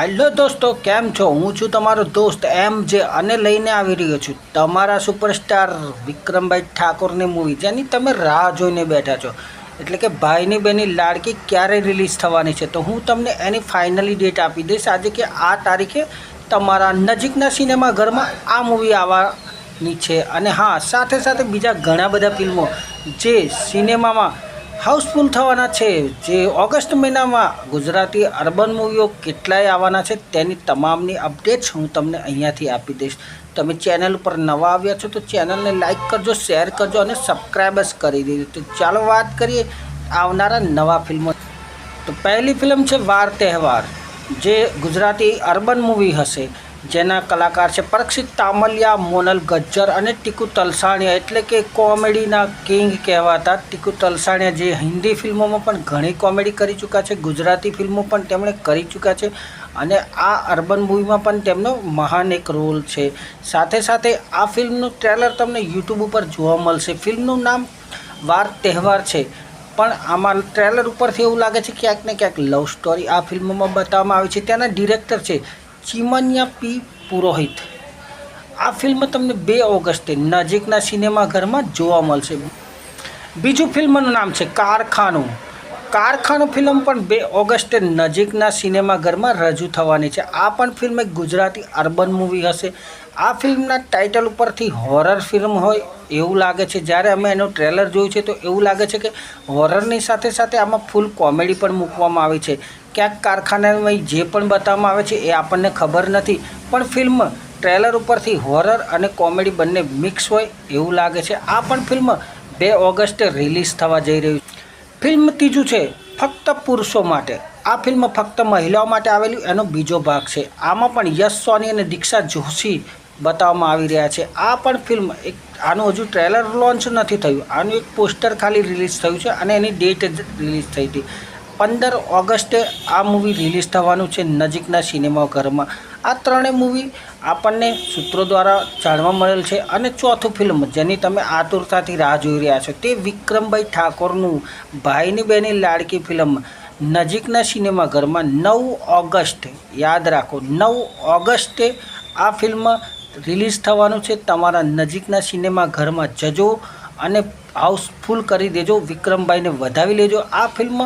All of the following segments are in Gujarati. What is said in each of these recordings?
હેલો દોસ્તો, કેમ છો? હું છું તમારો દોસ્ત એમ જે અને લઈને આવી રહ્યો છું. તમારા સુપરસ્ટાર વિક્રમભાઈ ઠાકોરની મૂવી જેની તમે રાહ જોઈને બેઠા છો. એટલે કે ભાઈની બેની લાડકી ક્યારે રિલીઝ થવાની છે? તો હું તમને એની ફાઇનલી ડેટ આપી દઈશ. આજે કે આ તારીખે તમારા નજીકના સિનેમાઘરમાં આ મૂવી આવવાની છે. અને હા, સાથે સાથે બીજા ઘણા બધા ફિલ્મો જે સિનેમામાં હાઉસફુલ થવાના છે. જે ઓગસ્ટ મહિનામાં ગુજરાતી અર્બન મૂવીઓ કેટલાય આવવાના છે તેની તમામની અપડેટ્સ હું તમને અહીંયાથી આપી દઈશ. તમે ચેનલ ઉપર નવા આવ્યા છો તો ચેનલને લાઇક કરજો, શેર કરજો અને સબસ્ક્રાઈબર્સ કરી દેજો. તો ચાલો વાત કરીએ આવનારા નવા ફિલ્મો. તો પહેલી ફિલ્મ છે વાર તહેવાર. જે ગુજરાતી અર્બન મૂવી હશે. જેના કલાકાર છે પરક્ષિત તામલિયા, મોનલ ગજ્જર અને ટીકુ તલસાણિયા. એટલે કે કોમેડીના કિંગ કહેવાતા ટીકુ તલસાણિયા, જે હિન્દી ફિલ્મોમાં પણ ઘણી કોમેડી કરી ચૂક્યા છે, ગુજરાતી ફિલ્મો પણ તેમણે કરી ચૂક્યા છે અને આ અર્બન મૂવીમાં પણ તેમનો મહાન એક રોલ છે. સાથે સાથે આ ફિલ્મનું ટ્રેલર તમને યુટ્યુબ ઉપર જોવા મળશે. ફિલ્મનું નામ વાર તહેવાર છે, પણ આમાં ટ્રેલર ઉપરથી એવું લાગે છે ક્યાંક ને ક્યાંક લવ સ્ટોરી આ ફિલ્મમાં બતાવવામાં આવી છે. ત્યાંના ડિરેક્ટર છે ચિમનિયા પી પુરોહિત. આ ફિલ્મ તમને બે ઓગસ્ટે નજીકના સિનેમાઘરમાં જોવા મળશે. બીજું ફિલ્મનું નામ છે કારખાનું. કારખાનું ફિલ્મ પણ બે ઓગસ્ટે નજીકના સિનેમાઘરમાં રજૂ થવાની છે. આ પણ ફિલ્મ એક ગુજરાતી અર્બન મૂવી હશે. આ ફિલ્મના ટાઇટલ ઉપરથી હોરર ફિલ્મ હોય એવું લાગે છે. જ્યારે અમે એનું ટ્રેલર જોયું છે તો એવું લાગે છે કે હોરરની સાથે સાથે આમાં ફૂલ કોમેડી પણ મૂકવામાં આવી છે. ક્યાંક કારખાનામાં જે પણ બતાવવામાં આવે છે એ આપણને ખબર નથી. પણ ફિલ્મ ટ્રેલર ઉપરથી હોરર અને કોમેડી બંને મિક્સ હોય એવું લાગે છે. આ પણ ફિલ્મ બે ઓગસ્ટે રિલીઝ થવા જઈ રહ્યું છે. ફિલ્મ ત્રીજું છે, ફક્ત પુરુષો માટે. આ ફિલ્મ ફક્ત મહિલાઓ માટે આવેલી, એનો બીજો ભાગ છે. આમાં પણ યશ સોની અને દીક્ષા જોશી બતાવવામાં આવી રહ્યા છે. આ પણ ફિલ્મ એક, આનું હજુ ટ્રેલર લોન્ચ નથી થયું. આનું એક પોસ્ટર ખાલી રિલીઝ થયું છે અને એની ડેટ રિલીઝ થઈ હતી. પંદર ઓગસ્ટે આ મૂવી રિલીઝ થવાનું છે નજીકના સિનેમાઘરમાં આ ત્રણેય મૂવી આપણને સૂત્રો દ્વારા જાણવા મળેલ છે અને ચોથું ફિલ્મ જેની તમે આતુરતાથી રાહ જોઈ રહ્યા છો તે વિક્રમભાઈ ઠાકોરનું ભાઈની બહેની લાડકી ફિલ્મ નજીકના સિનેમાઘરમાં નવ ઓગસ્ટ. યાદ રાખો, નવ ઓગસ્ટે આ ફિલ્મ રિલીઝ થવાનું છે. તમારા નજીકના સિનેમાઘરમાં જજો અને હાઉસફુલ કરી દેજો, વિક્રમભાઈને વધાવી લેજો. આ ફિલ્મ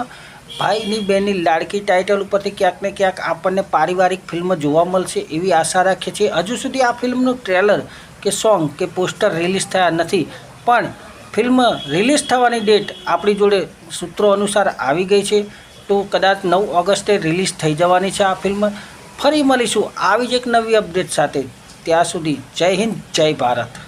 ભાઈની બહેનની લાડકી ટાઇટલ ઉપરથી ક્યાંક ને ક્યાંક આપણને પારિવારિક ફિલ્મ જોવા મળશે એવી આશા રાખીએ છીએ હજુ સુધી આ ફિલ્મનું ટ્રેલર કે સોંગ કે પોસ્ટર રિલીઝ થયા નથી. પણ ફિલ્મ રિલીઝ થવાની ડેટ આપણી જોડે સૂત્રો અનુસાર આવી ગઈ છે. તો કદાચ નવ ઓગસ્ટે રિલીઝ થઈ જવાની છે આ ફિલ્મ ફરી મળીશું. આવી જ એક નવી અપડેટ સાથે. ત્યાં સુધી જય હિન્દ, જય ભારત.